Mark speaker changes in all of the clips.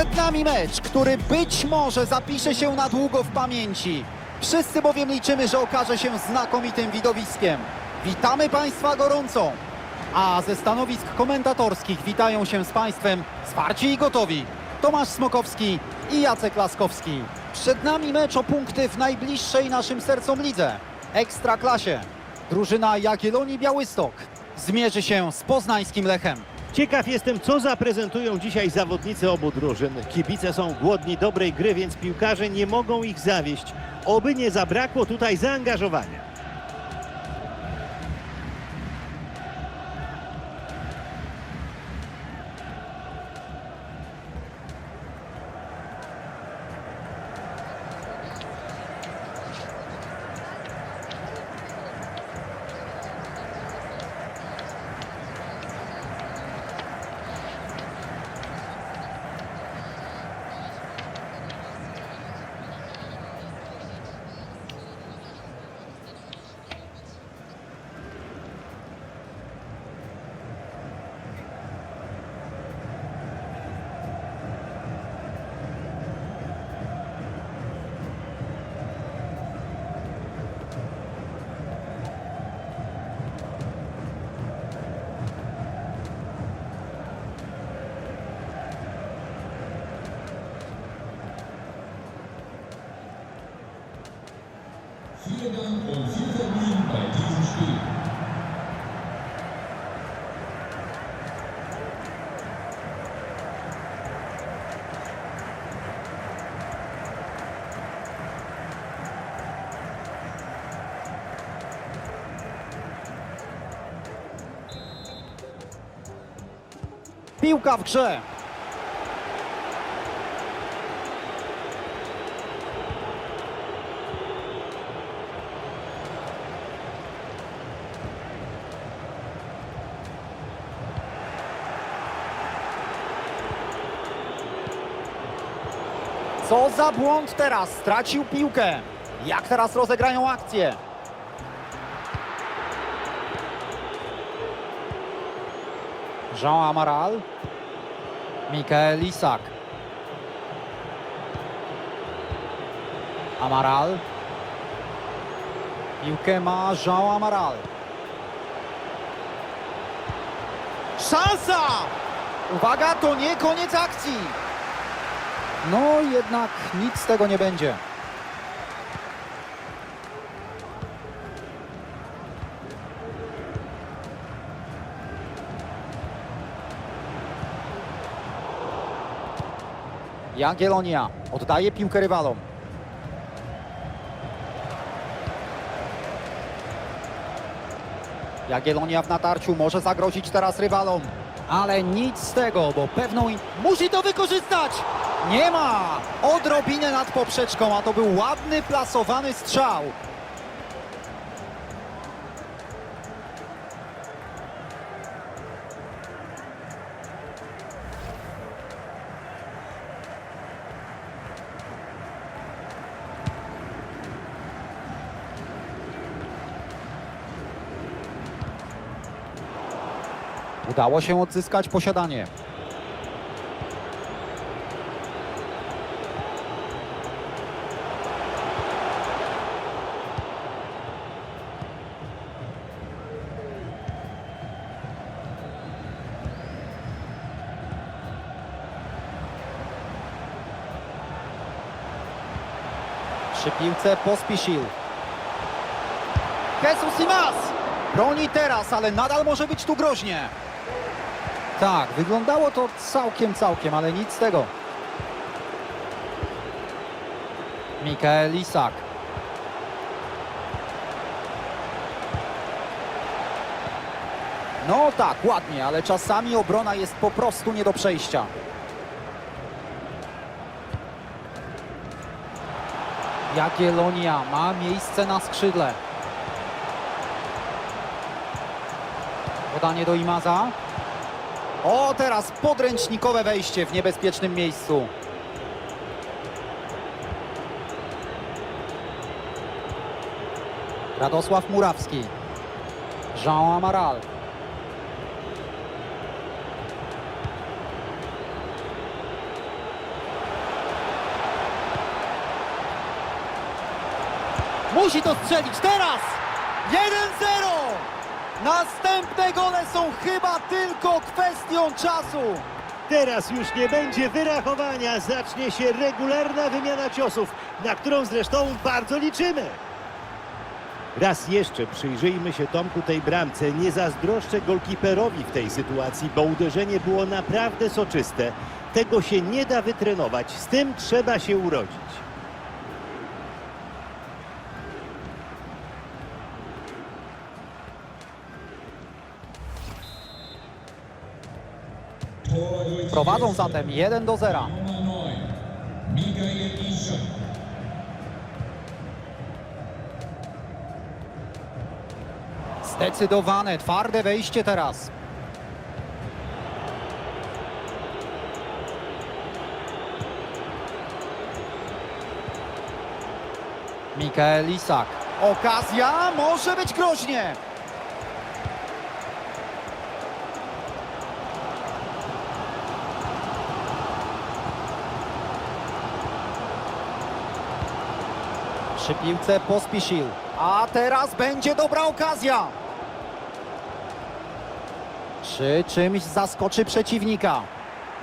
Speaker 1: Przed nami mecz, który być może zapisze się na długo w pamięci. Wszyscy bowiem liczymy, że okaże się znakomitym widowiskiem. Witamy Państwa gorąco. A ze stanowisk komentatorskich witają się z Państwem zwarci i gotowi. Tomasz Smokowski i Jacek Laskowski. Przed nami mecz o punkty w najbliższej naszym sercom lidze. Ekstraklasie. Drużyna Jagiellonii Białystok zmierzy się z poznańskim Lechem.
Speaker 2: Ciekaw jestem, co zaprezentują dzisiaj zawodnicy obu drużyn. Kibice są głodni dobrej gry, więc piłkarze nie mogą ich zawieść. Oby nie zabrakło tutaj zaangażowania.
Speaker 3: Dank und viel Vergnügen bei diesem Spiel.
Speaker 1: Piłka w grze. Co za błąd teraz? Stracił piłkę. Jak teraz rozegrają akcję? Jean Amaral. Mikael Isak. Amaral. Piłkę ma Jean Amaral. Szansa! Uwaga, to nie koniec akcji. No jednak nic z tego nie będzie. Jagiellonia oddaje piłkę rywalom. Jagiellonia w natarciu może zagrozić teraz rywalom. Ale nic z tego, bo pewną... Musi to wykorzystać! Nie ma! Odrobinę nad poprzeczką, a to był ładny, plasowany strzał. Udało się odzyskać posiadanie. Przy piłce pospieszył. Jesus Simas! Broni teraz, ale nadal może być tu groźnie. Tak, wyglądało to całkiem, całkiem, ale nic z tego. Mikael Isak. No tak, ładnie, ale czasami obrona jest po prostu nie do przejścia. Jagiellonia ma miejsce na skrzydle. Podanie do Imaza. O, teraz podręcznikowe wejście w niebezpiecznym miejscu. Radosław Murawski. Jean Amaral. Musi to strzelić teraz! 1-0! Następne gole są chyba tylko kwestią czasu.
Speaker 2: Teraz już nie będzie wyrachowania, zacznie się regularna wymiana ciosów, na którą zresztą bardzo liczymy. Raz jeszcze przyjrzyjmy się Tomku tej bramce. Nie zazdroszczę golkiperowi w tej sytuacji, bo uderzenie było naprawdę soczyste. Tego się nie da wytrenować, z tym trzeba się urodzić.
Speaker 1: Prowadzą zatem 1 do 0.
Speaker 3: Nummer 9, Miguel Ischer.
Speaker 1: Zdecydowane, twarde wejście teraz. Mikael Isak. Okazja może być groźnie. Przy piłce pospieszył. A teraz będzie dobra okazja. Czy czymś zaskoczy przeciwnika?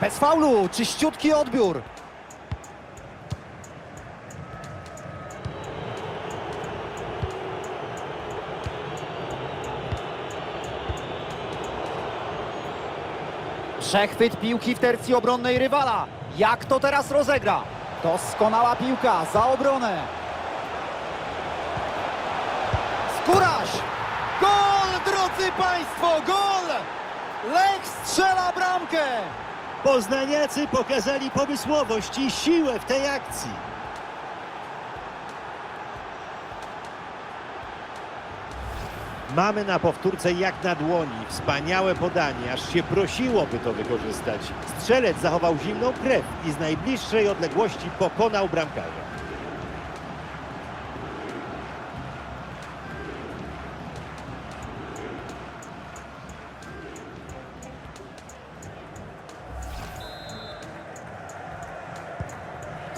Speaker 1: Bez faulu, czyściutki odbiór. Przechwyt piłki w tercji obronnej rywala. Jak to teraz rozegra? Doskonała piłka za obronę. Państwo, gol! Lech strzela bramkę!
Speaker 2: Poznaniacy pokazali pomysłowość i siłę w tej akcji. Mamy na powtórce jak na dłoni. Wspaniałe podanie, aż się prosiło, by to wykorzystać. Strzelec zachował zimną krew i z najbliższej odległości pokonał bramkarza.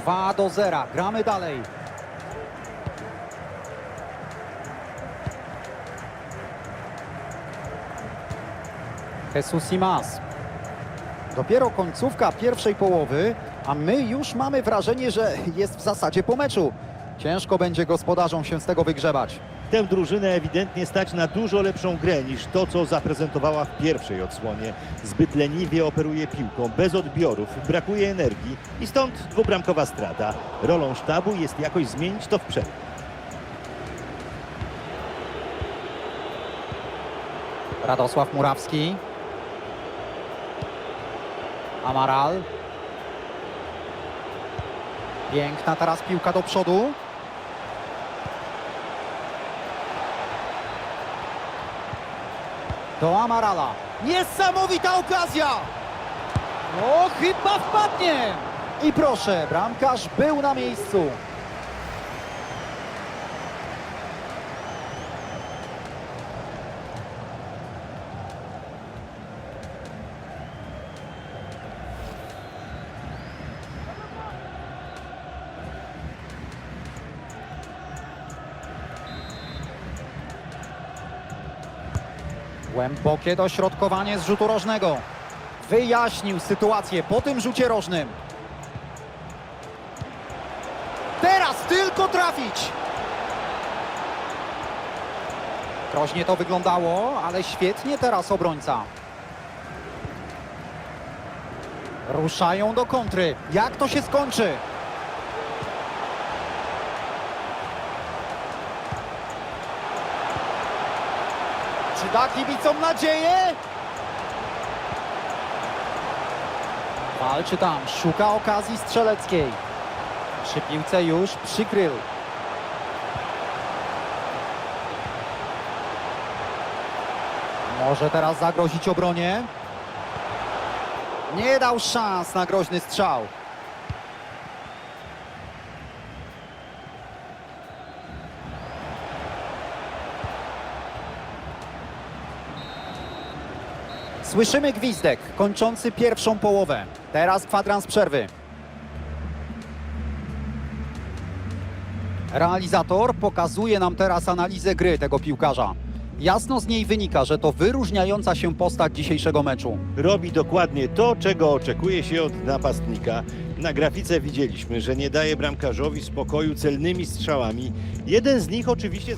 Speaker 1: Dwa do zera. Gramy dalej. Jesus Simas. Dopiero końcówka pierwszej połowy, a my już mamy wrażenie, że jest w zasadzie po meczu. Ciężko będzie gospodarzom się z tego wygrzebać.
Speaker 2: Tę drużynę ewidentnie stać na dużo lepszą grę niż to, co zaprezentowała w pierwszej odsłonie. Zbyt leniwie operuje piłką, bez odbiorów, brakuje energii i stąd dwubramkowa strata. Rolą sztabu jest jakoś zmienić to w przerwie.
Speaker 1: Radosław Murawski. Amaral. Piękna teraz piłka do przodu. Do Amarala. Niesamowita okazja! No, chyba wpadnie! I proszę, bramkarz był na miejscu. Głębokie dośrodkowanie z rzutu rożnego. Wyjaśnił sytuację po tym rzucie rożnym. Teraz tylko trafić! Groźnie to wyglądało, ale świetnie teraz obrońca. Ruszają do kontry. Jak to się skończy? Czy da kibicom nadzieję? Walczy tam, szuka okazji strzeleckiej. Przy piłce już przykrył. Może teraz zagrozić obronie. Nie dał szans na groźny strzał. Słyszymy gwizdek kończący pierwszą połowę. Teraz kwadrans przerwy. Realizator pokazuje nam teraz analizę gry tego piłkarza. Jasno z niej wynika, że to wyróżniająca się postać dzisiejszego meczu.
Speaker 2: Robi dokładnie to, czego oczekuje się od napastnika. Na grafice widzieliśmy, że nie daje bramkarzowi spokoju celnymi strzałami. Jeden z nich oczywiście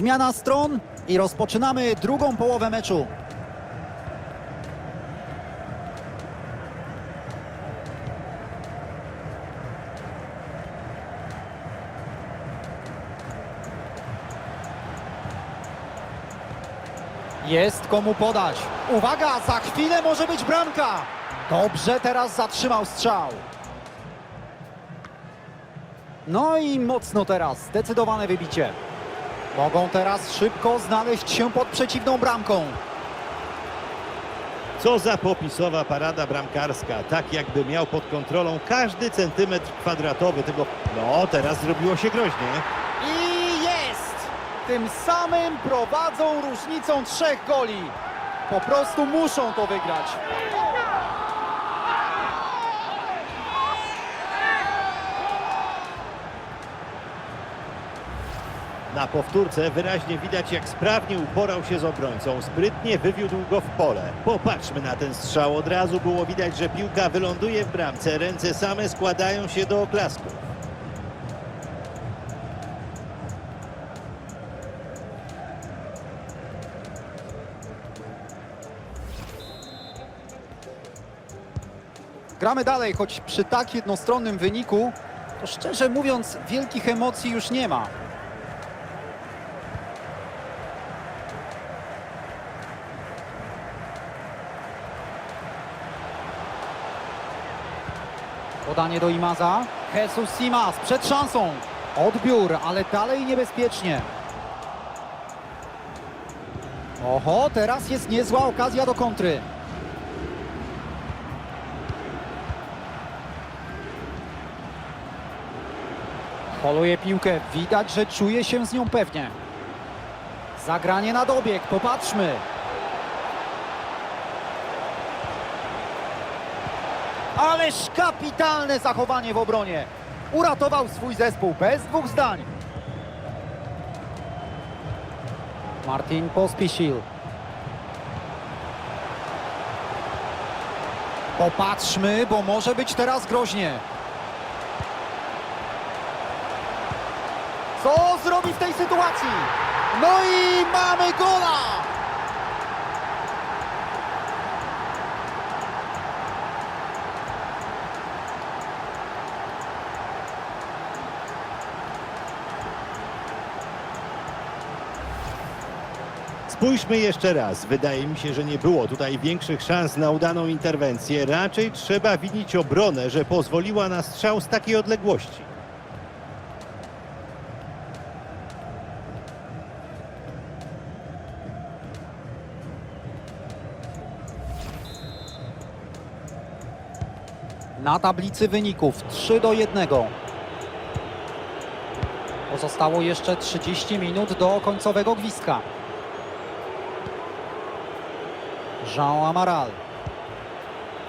Speaker 1: Zmiana stron i rozpoczynamy drugą połowę meczu. Jest komu podać. Uwaga, za chwilę może być bramka. Dobrze teraz zatrzymał strzał. No i mocno teraz, zdecydowane wybicie. Mogą teraz szybko znaleźć się pod przeciwną bramką.
Speaker 2: Co za popisowa parada bramkarska, tak jakby miał pod kontrolą każdy centymetr kwadratowy tego... No, teraz zrobiło się groźnie.
Speaker 1: I jest! Tym samym prowadzą różnicą trzech goli. Po prostu muszą to wygrać.
Speaker 2: Na powtórce wyraźnie widać, jak sprawnie uporał się z obrońcą. Sprytnie wywiódł go w pole. Popatrzmy na ten strzał. Od razu było widać, że piłka wyląduje w bramce. Ręce same składają się do oklasków.
Speaker 1: Gramy dalej, choć przy tak jednostronnym wyniku, to szczerze mówiąc, wielkich emocji już nie ma. Podanie do Imaza. Jesus Simas przed szansą. Odbiór, ale dalej niebezpiecznie. Oho, teraz jest niezła okazja do kontry. Poluje piłkę, widać, że czuje się z nią pewnie. Zagranie na dobieg, popatrzmy. Ależ kapitalne zachowanie w obronie. Uratował swój zespół bez dwóch zdań. Martin Pospisil. Popatrzmy, bo może być teraz groźnie. Co zrobi w tej sytuacji? No i mamy gola!
Speaker 2: Spójrzmy jeszcze raz. Wydaje mi się, że nie było tutaj większych szans na udaną interwencję. Raczej trzeba winić obronę, że pozwoliła na strzał z takiej odległości.
Speaker 1: Na tablicy wyników 3 do 1. Pozostało jeszcze 30 minut do końcowego gwizdka. Jean Amaral.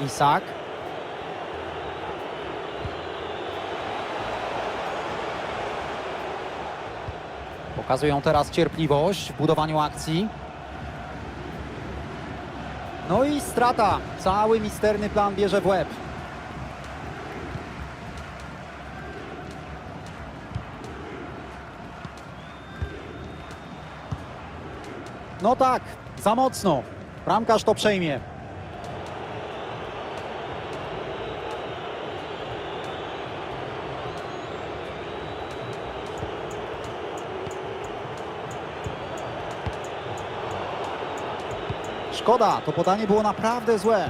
Speaker 1: Isak. Pokazują teraz cierpliwość w budowaniu akcji. No i strata. Cały misterny plan bierze w łeb. No tak, za mocno. Bramkarz to przejmie. Szkoda, to podanie było naprawdę złe.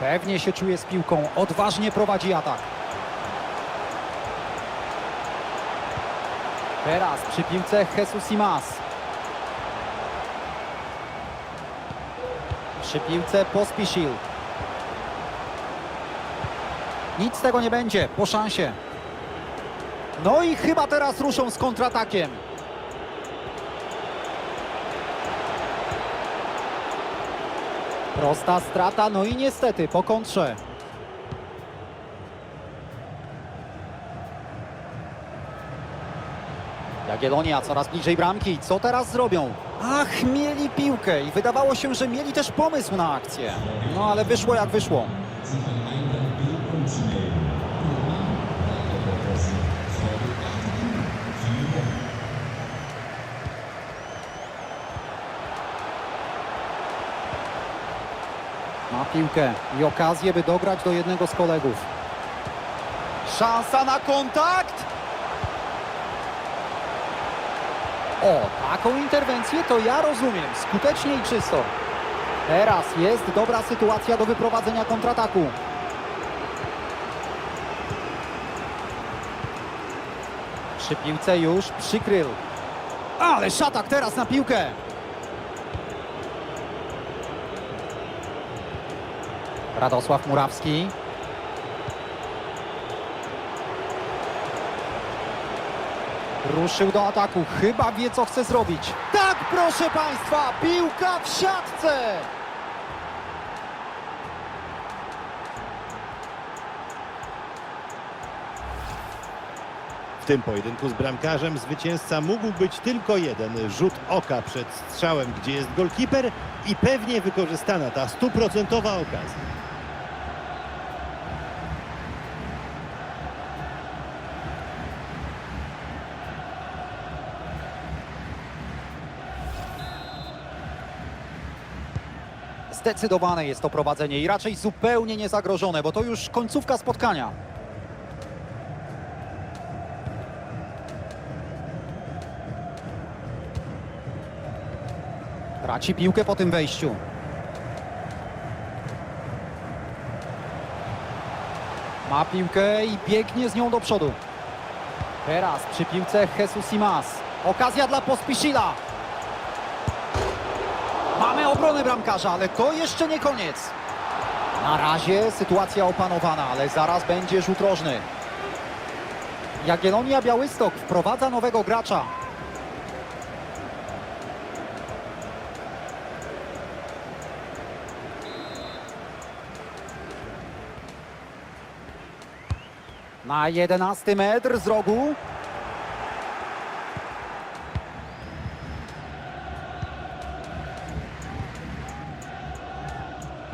Speaker 1: Pewnie się czuje z piłką, odważnie prowadzi atak. Teraz przy piłce Jesus Imas. Przy piłce Pospisil. Nic z tego nie będzie, po szansie. No i chyba teraz ruszą z kontratakiem. Prosta strata, no i niestety po kontrze. Jagiellonia coraz bliżej bramki. Co teraz zrobią? Ach, mieli piłkę i wydawało się, że mieli też pomysł na akcję. No ale wyszło jak wyszło.
Speaker 3: Sicher Eingang Bildung schnell. Das Folge 8 4
Speaker 1: Ma piłkę i okazję, by dograć do jednego z kolegów. Szansa na kontakt! O, taką interwencję to ja rozumiem. Skutecznie i czysto. Teraz jest dobra sytuacja do wyprowadzenia kontrataku. Przy piłce już przykrył. Ale szatak teraz na piłkę. Radosław Murawski. Ruszył do ataku. Chyba wie, co chce zrobić. Tak, proszę Państwa, piłka w siatce.
Speaker 2: W tym pojedynku z bramkarzem zwycięzca mógł być tylko jeden. Rzut oka przed strzałem, gdzie jest golkiper i pewnie wykorzystana ta stuprocentowa okazja.
Speaker 1: Zdecydowane jest to prowadzenie i raczej zupełnie niezagrożone, bo to już końcówka spotkania. Traci piłkę po tym wejściu. Ma piłkę i biegnie z nią do przodu. Teraz przy piłce Jesus Imas. Okazja dla Pospiszila. Mamy obronę bramkarza, ale to jeszcze nie koniec. Na razie sytuacja opanowana, ale zaraz będzie rzut rożny. Jagiellonia Białystok wprowadza nowego gracza. Na 11 metr z rogu.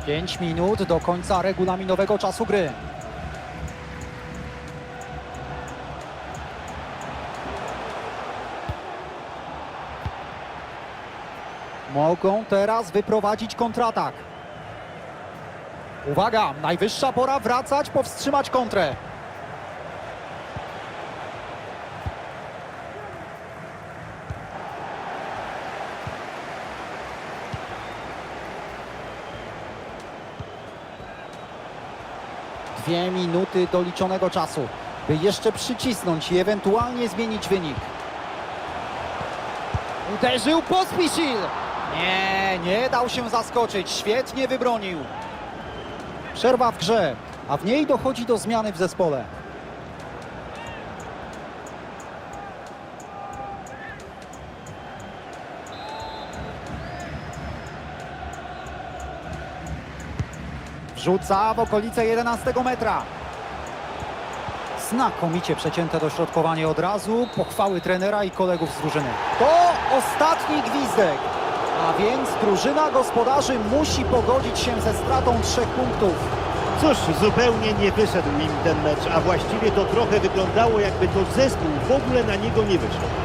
Speaker 1: Pięć minut do końca regulaminowego czasu gry. Mogą teraz wyprowadzić kontratak. Uwaga, najwyższa pora wracać, powstrzymać kontrę. Dwie minuty doliczonego czasu, by jeszcze przycisnąć i ewentualnie zmienić wynik. Uderzył Pospisil! Nie, nie dał się zaskoczyć. Świetnie wybronił. Przerwa w grze, a w niej dochodzi do zmiany w zespole. Wrzuca w okolice 11 metra. Znakomicie przecięte dośrodkowanie od razu. Pochwały trenera i kolegów z drużyny. To ostatni gwizdek. A więc drużyna gospodarzy musi pogodzić się ze stratą trzech punktów.
Speaker 2: Cóż, zupełnie nie wyszedł im ten mecz, a właściwie to trochę wyglądało jakby to zespół w ogóle na niego nie wyszedł.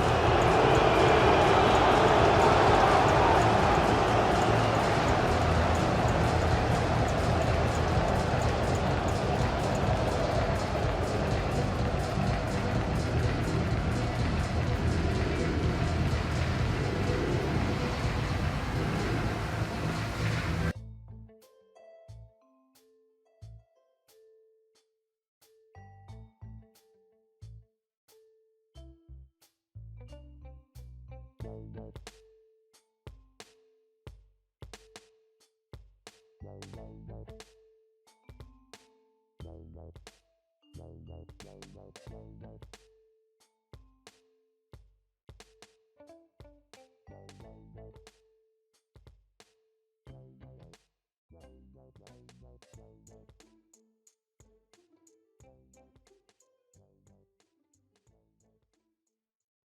Speaker 4: Bye.